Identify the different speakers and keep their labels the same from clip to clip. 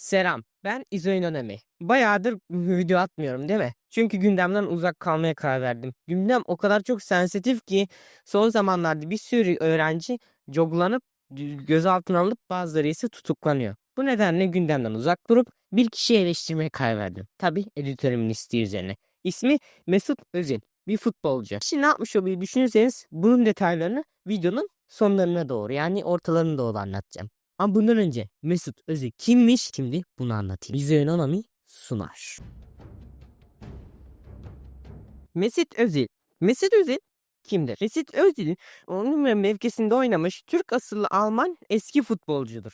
Speaker 1: Selam, ben İzo İnönemi. Bayağıdır video atmıyorum değil mi? Çünkü gündemden uzak kalmaya karar verdim. Gündem o kadar çok sensitif ki son zamanlarda bir sürü öğrenci coglanıp gö- gözaltına alınıp bazıları ise tutuklanıyor. Bu nedenle gündemden uzak durup bir kişiyi eleştirmeye karar verdim. Tabii editörümün isteği üzerine. İsmi Mesut Özil, bir futbolcu. Şimdi ne yapmış olduğunu düşünürseniz bunun detaylarını videonun sonlarına doğru yani ortalarına doğru anlatacağım. Ama bundan önce Mesut Özil kimmiş? Şimdi bunu anlatayım. Bize Önonami sunar. Mesut Özil. Mesut Özil kimdir? Mesut Özil onun mevkisinde oynamış Türk asıllı Alman eski futbolcudur.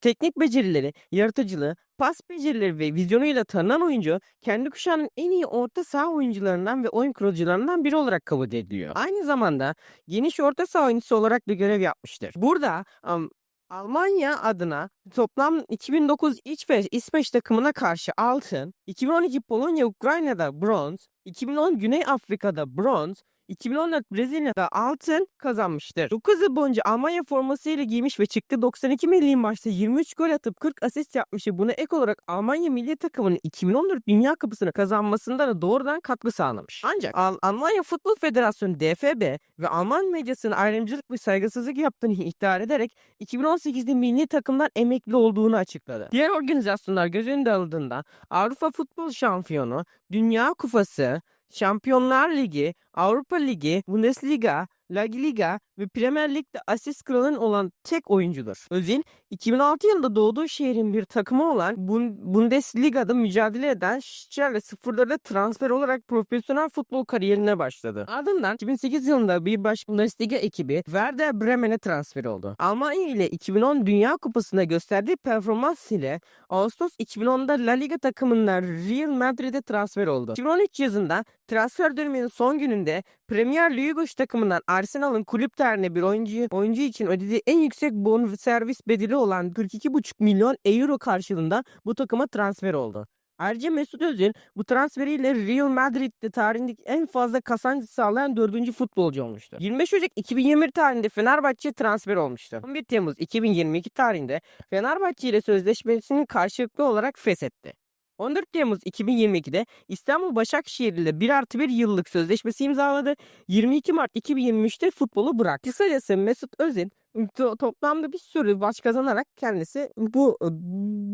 Speaker 1: Teknik becerileri, yaratıcılığı, pas becerileri ve vizyonuyla tanınan oyuncu kendi kuşağının en iyi orta saha oyuncularından ve oyun kurucularından biri olarak kabul ediliyor. Aynı zamanda geniş orta saha oyuncusu olarak da görev yapmıştır. Burada am, Almanya adına toplam 2009 İsveç, İsveç takımına karşı altın, 2012 Polonya Ukrayna'da bronz, 2010 Güney Afrika'da bronz, 2014 Brezilya'da altın kazanmıştır. 9 yıl boyunca Almanya formasıyla giymiş ve çıktı 92 milli maçta 23 gol atıp 40 asist yapmış ve buna ek olarak Almanya milli takımının 2014 Dünya Kupası'nı kazanmasında da doğrudan katkı sağlamış. Ancak Al- Almanya Futbol Federasyonu DFB ve Alman medyasının ayrımcılık ve saygısızlık yaptığını iddia ederek 2018'de milli takımdan emekli olduğunu açıkladı. Diğer organizasyonlar göz önünde alındığında Avrupa Futbol Şampiyonu, Dünya Kupası, Şampiyonlar Ligi, Avrupa Ligi, Bundesliga, La Liga ve Premier Lig'de asist kralın olan tek oyuncudur. Özil, 2006 yılında doğduğu şehrin bir takımı olan Bun- Bundesliga'da mücadele eden Schärle sıfırlarda transfer olarak profesyonel futbol kariyerine başladı. Ardından 2008 yılında bir başka Bundesliga ekibi Werder Bremen'e transfer oldu. Almanya ile 2010 Dünya Kupası'nda gösterdiği performans ile Ağustos 2010'da La Liga takımından Real Madrid'e transfer oldu. 2013 yazında transfer döneminin son gününde Premier League takımından Arsenal'ın kulüp değerine bir oyuncu, oyuncu için ödediği en yüksek bonservis bedeli olan 42,5 milyon euro karşılığında bu takıma transfer oldu. Ayrıca Mesut Özil bu transferiyle Real Madrid'de tarihindeki en fazla kazanç sağlayan dördüncü futbolcu olmuştu. 25 Ocak 2021 tarihinde Fenerbahçe transfer olmuştu. 11 Temmuz 2022 tarihinde Fenerbahçe ile sözleşmesini karşılıklı olarak feshetti. 14 Temmuz 2022'de İstanbul Başakşehir ile 1 artı 1 yıllık sözleşmesi imzaladı. 22 Mart 2023'te futbolu bıraktı. Kısacası Mesut Özil to- toplamda bir sürü maç kazanarak kendisi bu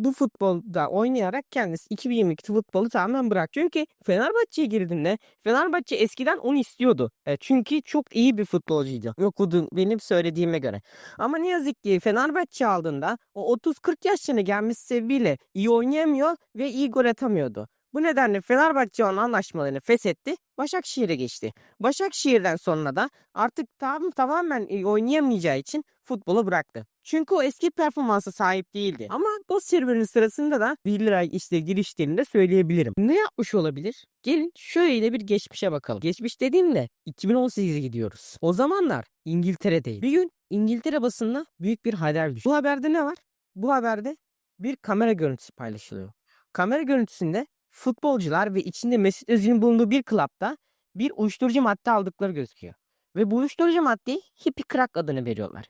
Speaker 1: bu futbolda oynayarak kendisi 2022 futbolu tamamen bıraktı. Çünkü Fenerbahçe'ye girdiğinde Fenerbahçe eskiden onu istiyordu. E, çünkü çok iyi bir futbolcuydu. Bu benim söylediğime göre. Ama ne yazık ki Fenerbahçe aldığında o 30-40 yaşına gelmesi sebebiyle iyi oynayamıyor ve iyi gol atamıyordu. Bu nedenle Fenerbahçe onun anlaşmalarını feshetti, Başakşehir'e geçti. Başakşehir'den sonra da artık tam tamamen iyi oynayamayacağı için futbolu bıraktı. Çünkü o eski performansa sahip değildi. Ama bu serüvenin sırasında da bir lira işte girişlerini de söyleyebilirim. Ne yapmış olabilir? Gelin şöyle bir geçmişe bakalım. Geçmiş dediğimde 2018'e gidiyoruz. O zamanlar İngiltere'deyim. Bir gün İngiltere basınına büyük bir haber düştü. Bu haberde ne var? Bu haberde bir kamera görüntüsü paylaşılıyor. Kamera görüntüsünde futbolcular ve içinde Mesut Özil'in bulunduğu bir klapta bir uyuşturucu madde aldıkları gözüküyor. Ve bu uyuşturucu maddeyi hippie crack adını veriyorlar.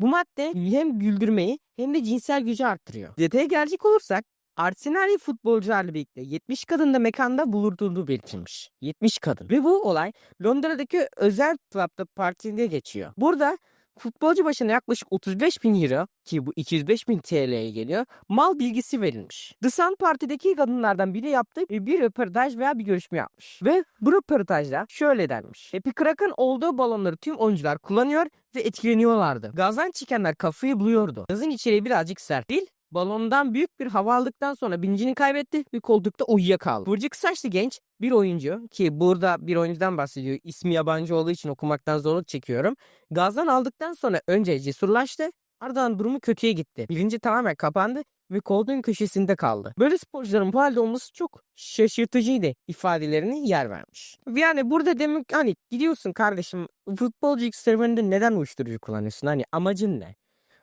Speaker 1: Bu madde hem güldürmeyi hem de cinsel gücü arttırıyor. Detaya gelecek olursak Arsenal'i futbolcularla birlikte 70 kadın da mekanda bulundurduğu belirtilmiş. 70 kadın. Ve bu olay Londra'daki özel club'da partide geçiyor. Burada futbolcu başına yaklaşık 35 bin euro ki bu 205 bin TL'ye geliyor mal bilgisi verilmiş. The Sun Parti'deki kadınlardan biri yaptığı bir röportaj veya bir görüşme yapmış. Ve bu röportajda şöyle denmiş. Happy Crack'ın olduğu balonları tüm oyuncular kullanıyor ve etkileniyorlardı. Gazdan çıkanlar kafayı buluyordu. Gazın içeriği birazcık sert değil. Balondan büyük bir hava aldıktan sonra bilincini kaybetti ve koltukta uyuyakaldı. Burcu saçlı genç bir oyuncu ki burada bir oyuncudan bahsediyor. İsmi yabancı olduğu için okumaktan zorluk çekiyorum. Gazdan aldıktan sonra önce cesurlaştı ardından durumu kötüye gitti. Bilinci tamamen kapandı ve koltuğun köşesinde kaldı. Böyle sporcuların bu halde olması çok şaşırtıcıydı ifadelerini yer vermiş. Yani burada demek hani gidiyorsun kardeşim futbolcu serüveninde neden uyuşturucu kullanıyorsun? Hani amacın ne?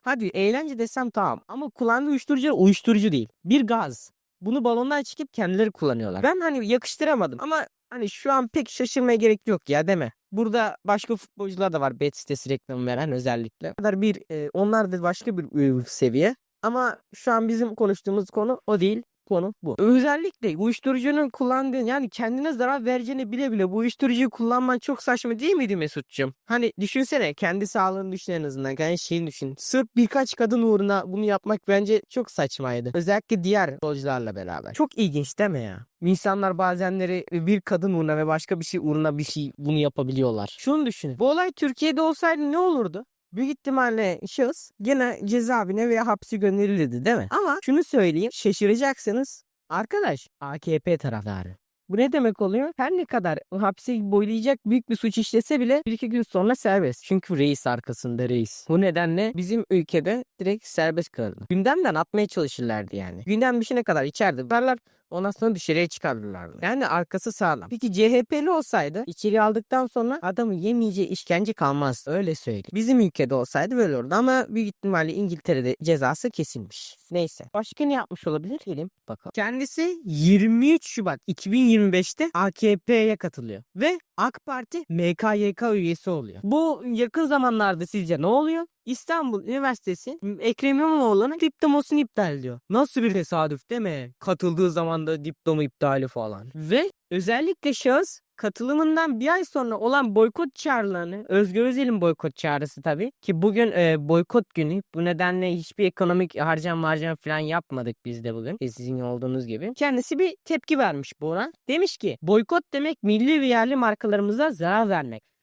Speaker 1: Hadi eğlence desem tamam ama kullandığı uyuşturucu uyuşturucu değil. Bir gaz. Bunu balondan çıkıp kendileri kullanıyorlar. Ben hani yakıştıramadım ama hani şu an pek şaşırmaya gerek yok ya mi? Burada başka futbolcular da var bet sitesi reklamı veren özellikle. Kadar bir e, onlar da başka bir e, seviye. Ama şu an bizim konuştuğumuz konu o değil. Konu bu. Özellikle uyuşturucunun kullandığı yani kendine zarar vereceğini bile bile bu uyuşturucuyu kullanman çok saçma değil miydi Mesut'cum? Hani düşünsene kendi sağlığını düşün en azından. Kendi şeyini düşün. Sırf birkaç kadın uğruna bunu yapmak bence çok saçmaydı. Özellikle diğer yolcularla beraber. Çok ilginç mi ya? İnsanlar bazenleri bir kadın uğruna ve başka bir şey uğruna bir şey bunu yapabiliyorlar. Şunu düşünün. Bu olay Türkiye'de olsaydı ne olurdu? Büyük ihtimalle şahıs gene cezaevine veya hapsi gönderilirdi değil mi? Ama şunu söyleyeyim şaşıracaksınız. Arkadaş AKP taraftarı. Bu ne demek oluyor? Her ne kadar hapsi boylayacak büyük bir suç işlese bile bir iki gün sonra serbest. Çünkü reis arkasında reis. Bu nedenle bizim ülkede direkt serbest kalırdı. Gündemden atmaya çalışırlardı yani. Gündem bir şey ne kadar içeride. Varlar Ondan sonra dışarıya çıkarırlardı. Yani arkası sağlam. Peki CHP'li olsaydı içeri aldıktan sonra adamı yemeyeceği işkence kalmaz. Öyle söyleyeyim. Bizim ülkede olsaydı böyle olurdu ama büyük ihtimalle İngiltere'de cezası kesilmiş. Neyse. Başka ne yapmış olabilir? Gelin bakalım. Kendisi 23 Şubat 2025'te AKP'ye katılıyor. Ve AK Parti MKYK üyesi oluyor. Bu yakın zamanlarda sizce ne oluyor? İstanbul Üniversitesi Ekrem İmamoğlu'nun diplomasını iptal ediyor. Nasıl bir tesadüf değil mi? Katıldığı zaman da diploma iptali falan. Ve özellikle şahıs katılımından bir ay sonra olan boykot çağrılarını, Özgür Özel'in boykot çağrısı tabii ki bugün e, boykot günü. Bu nedenle hiçbir ekonomik harcama harcama falan yapmadık biz de bugün. E, Sizin olduğunuz gibi. Kendisi bir tepki vermiş buna. Demiş ki boykot demek milli ve yerli markalarımıza zarar vermek.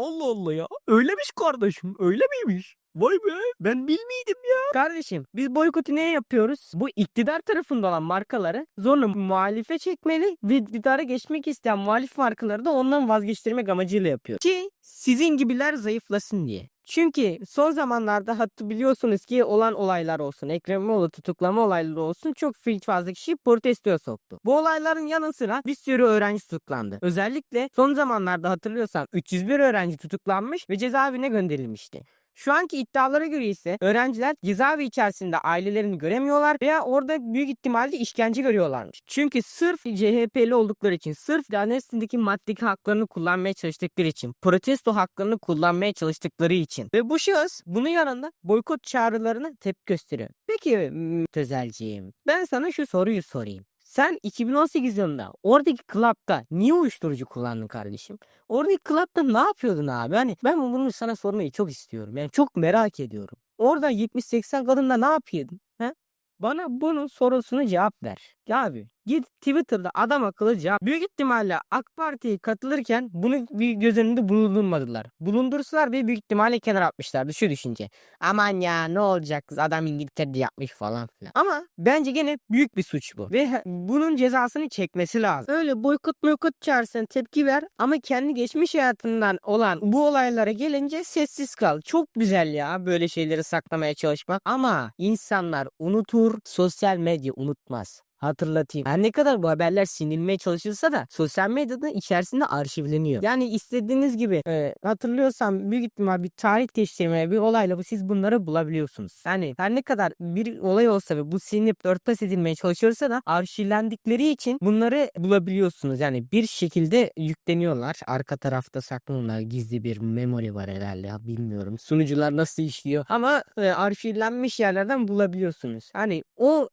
Speaker 2: Allah Allah ya. Öylemiş kardeşim. Öyle miymiş? Vay be. Ben bilmiydim ya.
Speaker 1: Kardeşim biz boykotu neye yapıyoruz? Bu iktidar tarafında olan markaları zorla muhalife çekmeli ve iktidara geçmek isteyen muhalif markaları da ondan vazgeçirmek amacıyla yapıyor. Ki sizin gibiler zayıflasın diye. Çünkü son zamanlarda hattı biliyorsunuz ki olan olaylar olsun, Ekrem İmamoğlu tutuklama olayları olsun çok fazla kişi protestoya soktu. Bu olayların yanı sıra bir sürü öğrenci tutuklandı. Özellikle son zamanlarda hatırlıyorsan 301 öğrenci tutuklanmış ve cezaevine gönderilmişti. Şu anki iddialara göre ise öğrenciler cezaevi içerisinde ailelerini göremiyorlar veya orada büyük ihtimalle işkence görüyorlarmış. Çünkü sırf CHP'li oldukları için, sırf Danestin'deki maddi haklarını kullanmaya çalıştıkları için, protesto haklarını kullanmaya çalıştıkları için ve bu şahıs bunun yanında boykot çağrılarına tepki gösteriyor. Peki Tözelciğim ben sana şu soruyu sorayım. Sen 2018 yılında oradaki klapta niye uyuşturucu kullandın kardeşim? Oradaki klapta ne yapıyordun abi? Hani ben bunu sana sormayı çok istiyorum. Yani çok merak ediyorum. Orada 70-80 kadınla ne yapıyordun? He? Bana bunun sorusunu cevap ver. Ya abi git Twitter'da adam akıllı cevap. Büyük ihtimalle AK Parti'ye katılırken bunu bir göz önünde bulundurmadılar. Bulundursalar bir büyük ihtimalle kenar atmışlardı şu düşünce. Aman ya ne olacak adam İngiltere'de yapmış falan filan. Ama bence gene büyük bir suç bu. Ve bunun cezasını çekmesi lazım. Öyle boykot boykot çağırsan tepki ver ama kendi geçmiş hayatından olan bu olaylara gelince sessiz kal. Çok güzel ya böyle şeyleri saklamaya çalışmak. Ama insanlar unutur, sosyal medya unutmaz. Hatırlatayım. Her ne kadar bu haberler sinilmeye çalışılsa da sosyal medyada içerisinde arşivleniyor. Yani istediğiniz gibi e, hatırlıyorsam büyük ihtimal bir tarih değiştirmeye bir olayla bu siz bunları bulabiliyorsunuz. Yani her ne kadar bir olay olsa ve bu silinip örtbas edilmeye çalışılırsa da arşivlendikleri için bunları bulabiliyorsunuz. Yani bir şekilde yükleniyorlar. Arka tarafta saklanıyorlar. Gizli bir memory var herhalde. Bilmiyorum. Sunucular nasıl işliyor. Ama e, arşivlenmiş yerlerden bulabiliyorsunuz. Hani o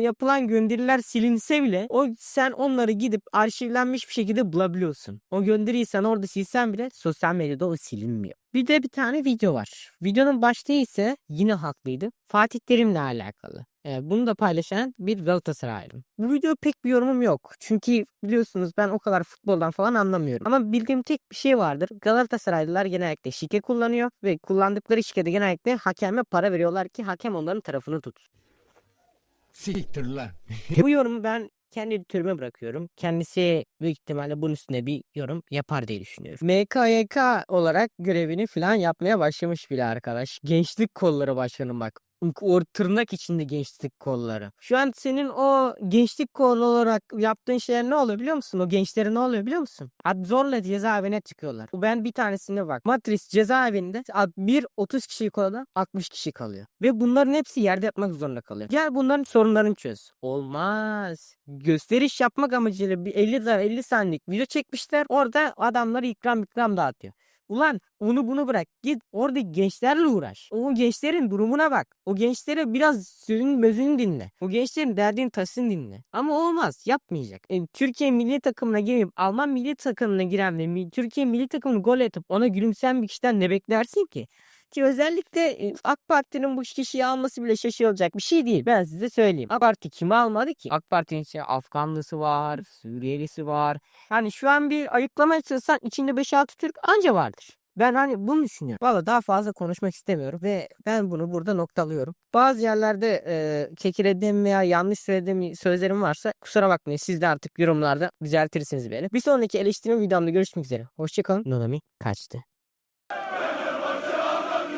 Speaker 1: yapılan gönderiler silinse bile o sen onları gidip arşivlenmiş bir şekilde bulabiliyorsun. O gönderiyi sen orada silsen bile sosyal medyada o silinmiyor. Bir de bir tane video var. Videonun başlığı ise yine haklıydı. Fatih Terim'le alakalı. Ee, bunu da paylaşan bir Galatasaraylı. Bu video pek bir yorumum yok. Çünkü biliyorsunuz ben o kadar futboldan falan anlamıyorum. Ama bildiğim tek bir şey vardır. Galatasaraylılar genellikle şike kullanıyor ve kullandıkları şikede genellikle hakeme para veriyorlar ki hakem onların tarafını tutsun.
Speaker 2: Siktir lan.
Speaker 1: Bu yorumu ben kendi editörüme bırakıyorum. Kendisi büyük ihtimalle bunun üstüne bir yorum yapar diye düşünüyorum. MKYK olarak görevini falan yapmaya başlamış bile arkadaş. Gençlik kolları başkanım bak. O tırnak içinde gençlik kolları. Şu an senin o gençlik kolu olarak yaptığın şeyler ne oluyor biliyor musun? O gençlere ne oluyor biliyor musun? Ad zorla cezaevine çıkıyorlar. Ben bir tanesine bak. Matris cezaevinde bir 30 kişi kola 60 kişi kalıyor. Ve bunların hepsi yerde yatmak zorunda kalıyor. Gel bunların sorunlarını çöz. Olmaz. Gösteriş yapmak amacıyla bir 50 tane 50 saniyelik video çekmişler. Orada adamları ikram ikram dağıtıyor. Ulan onu bunu bırak. Git orada gençlerle uğraş. O gençlerin durumuna bak. O gençlere biraz sözün mözünü dinle. O gençlerin derdini tasını dinle. Ama olmaz. Yapmayacak. E, Türkiye milli takımına girip Alman milli takımına giren ve Türkiye milli takımını gol atıp ona gülümseyen bir kişiden ne beklersin ki? Ki özellikle e, AK Parti'nin bu kişiyi alması bile şaşırılacak bir şey değil. Ben size söyleyeyim. AK Parti kimi almadı ki? AK Parti'nin içinde Afganlısı var, Suriyelisi var. Hani şu an bir ayıklamaya çalışsan içinde 5-6 Türk anca vardır. Ben hani bunu düşünüyorum. Valla daha fazla konuşmak istemiyorum ve ben bunu burada noktalıyorum. Bazı yerlerde e, kekirediğim veya yanlış söylediğim sözlerim varsa kusura bakmayın. Siz de artık yorumlarda düzeltirsiniz beni. Bir sonraki eleştirme videomda görüşmek üzere. Hoşçakalın. Nonami kaçtı.